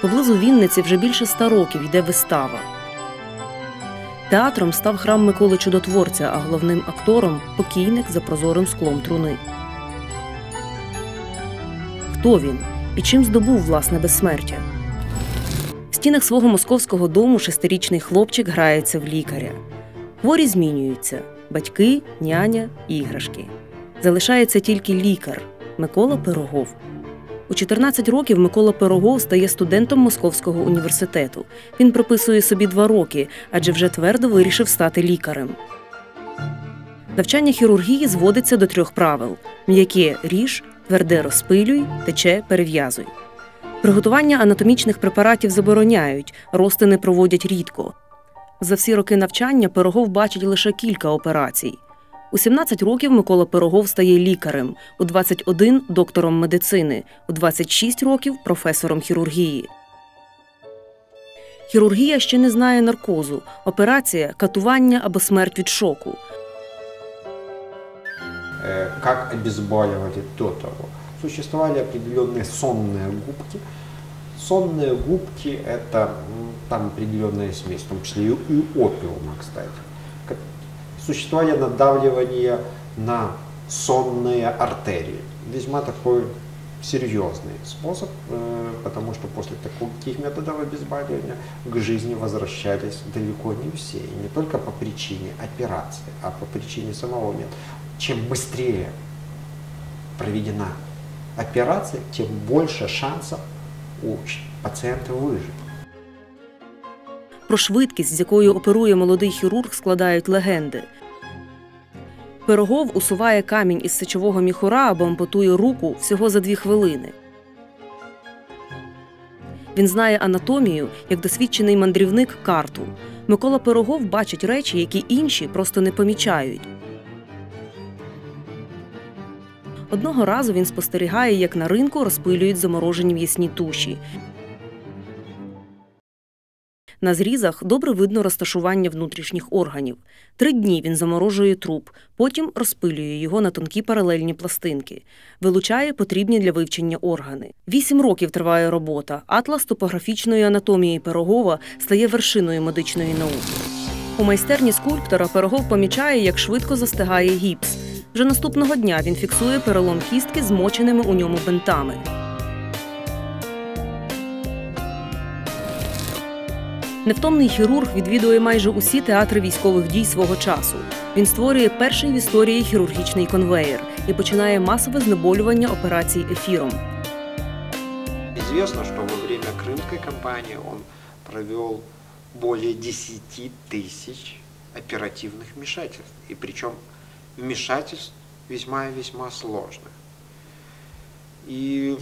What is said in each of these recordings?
Поблизу Вінниці вже більше ста років йде вистава. Театром став храм Миколи Чудотворця, а головним актором покійник за прозорим склом труни. Хто він і чим здобув власне безсмертя? В стінах свого московського дому шестирічний хлопчик грається в лікаря. Хворі змінюються батьки, няня, іграшки. Залишається тільки лікар Микола Пирогов. У 14 років Микола Пирогов стає студентом Московського університету. Він прописує собі два роки, адже вже твердо вирішив стати лікарем. Навчання хірургії зводиться до трьох правил: м'яке ріж, тверде розпилюй, тече перев'язуй. Приготування анатомічних препаратів забороняють, розтини проводять рідко. За всі роки навчання Пирогов бачить лише кілька операцій. У 17 років Микола Пирогов стає лікарем, у 21 – доктором медицини, у 26 років професором хірургії. Хірургія ще не знає наркозу, операція катування або смерть від шоку. Э, как обезболивали до того. Существовали определенные сонные губки. Сонные губки – это м, там определенная смесь, в том числе и, и опиума, кстати. Как- Существовали надавливания на сонные артерии. Весьма такой серьезный способ, э, потому что после таких методов обезболивания к жизни возвращались далеко не все. И не только по причине операции, а по причине самого метода. Чем быстрее проведена операция, тем больше шансов у ч- пациента выжить. Про швидкість, з якою оперує молодий хірург, складають легенди. Пирогов усуває камінь із сечового міхура або ампутує руку всього за дві хвилини. Він знає анатомію як досвідчений мандрівник карту. Микола Пирогов бачить речі, які інші просто не помічають. Одного разу він спостерігає, як на ринку розпилюють заморожені м'ясні туші. На зрізах добре видно розташування внутрішніх органів. Три дні він заморожує труп, потім розпилює його на тонкі паралельні пластинки, вилучає потрібні для вивчення органи. Вісім років триває робота. Атлас топографічної анатомії Пирогова стає вершиною медичної науки. У майстерні скульптора Пирогов помічає, як швидко застигає гіпс. Вже наступного дня він фіксує перелом кістки змоченими у ньому бинтами. Невтомний хірург відвідує майже усі театри військових дій свого часу. Він створює перший в історії хірургічний конвеєр і починає масове знеболювання операцій ефіром. Известно, что во время Крымской кампании он провел более 10 тысяч оперативных вмешательств. И причем вмешательств весьма и весьма сложных. И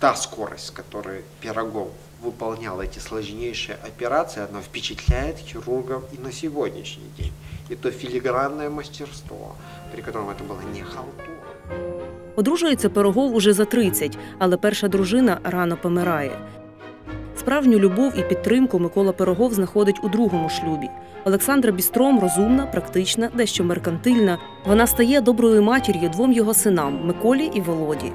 та скорость, с которой Пирогов выполнял эти сложнейшие операции, она впечатляет хирургов и на сегодняшний день. И то филигранное мастерство, при котором это было не халтура. Одружується Пирогов уже за 30, але перша дружина рано помирає. Справжню любов і підтримку Микола Пирогов знаходить у другому шлюбі. Олександра Бістром розумна, практична, дещо меркантильна. Вона стає доброю матір'ю двом його синам Миколі і Володі.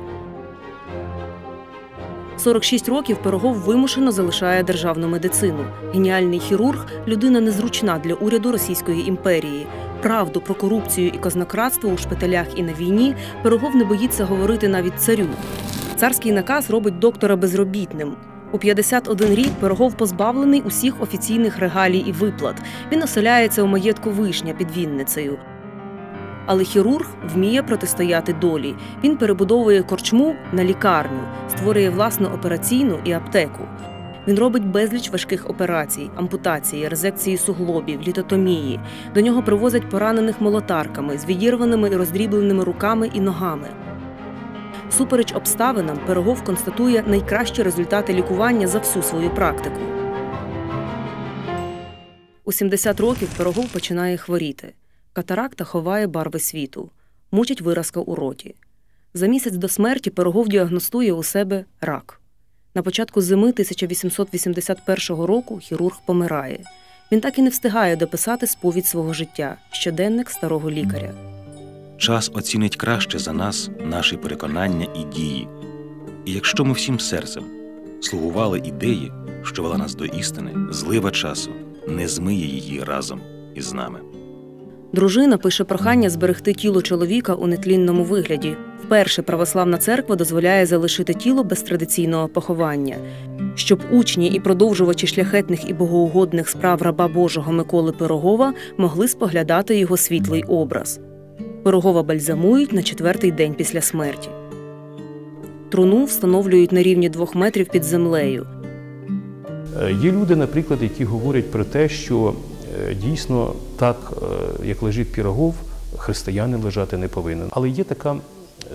46 років Пирогов вимушено залишає державну медицину. Геніальний хірург людина незручна для уряду Російської імперії. Правду про корупцію і казнократство у шпиталях і на війні Пирогов не боїться говорити навіть царю. Царський наказ робить доктора безробітним. У 51 рік Пирогов позбавлений усіх офіційних регалій і виплат. Він оселяється у маєтку Вишня під Вінницею. Але хірург вміє протистояти долі. Він перебудовує корчму на лікарню, створює власну операційну і аптеку. Він робить безліч важких операцій, ампутації, резекції суглобів, літотомії. До нього привозять поранених молотарками з відірваними і роздрібленими руками і ногами. Супереч обставинам, Пирогов констатує найкращі результати лікування за всю свою практику. У 70 років Пирогов починає хворіти. Катаракта ховає барви світу, мучить виразка у роті. За місяць до смерті Пирогов діагностує у себе рак. На початку зими 1881 року хірург помирає. Він так і не встигає дописати сповідь свого життя щоденник старого лікаря. Час оцінить краще за нас наші переконання і дії. І якщо ми всім серцем слугували ідеї, що вела нас до істини, злива часу не змиє її разом із нами. Дружина пише прохання зберегти тіло чоловіка у нетлінному вигляді. Вперше православна церква дозволяє залишити тіло без традиційного поховання, щоб учні і продовжувачі шляхетних і богоугодних справ раба Божого Миколи Пирогова могли споглядати його світлий образ. Пирогова бальзамують на четвертий день після смерті. Труну встановлюють на рівні двох метрів під землею. Е, Є люди, наприклад, які говорять про те, що дійсно так, е, як лежить пірогов, християнин лежати не повинен. Але є така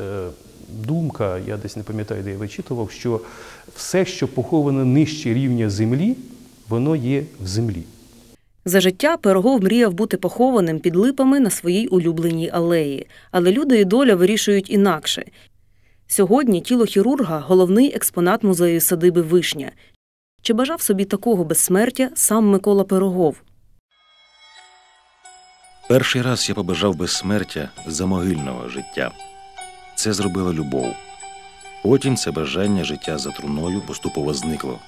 е, думка, я десь не пам'ятаю, де я вичитував, що все, що поховане нижче рівня землі, воно є в землі. За життя Пирогов мріяв бути похованим під липами на своїй улюбленій алеї, але люди і доля вирішують інакше. Сьогодні тіло хірурга головний експонат музею садиби Вишня. Чи бажав собі такого безсмертя сам Микола Пирогов? Перший раз я побажав безсмертя за могильного життя. Це зробила любов. Потім це бажання життя за труною поступово зникло.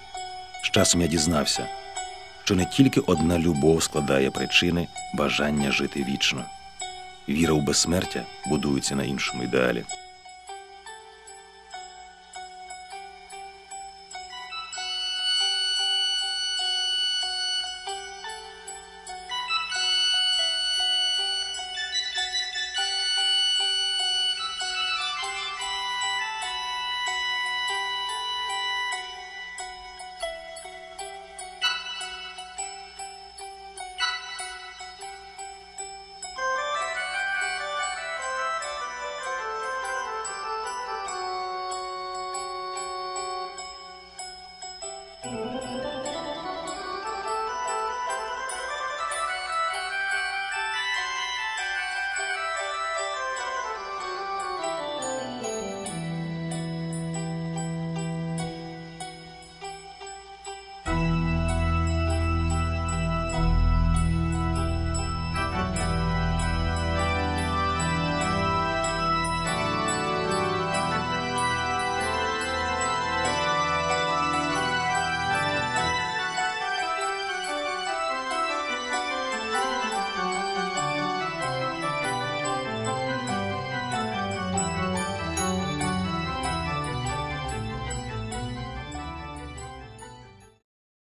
З часом я дізнався, що не тільки одна любов складає причини бажання жити вічно. Віра у безсмертя будується на іншому ідеалі.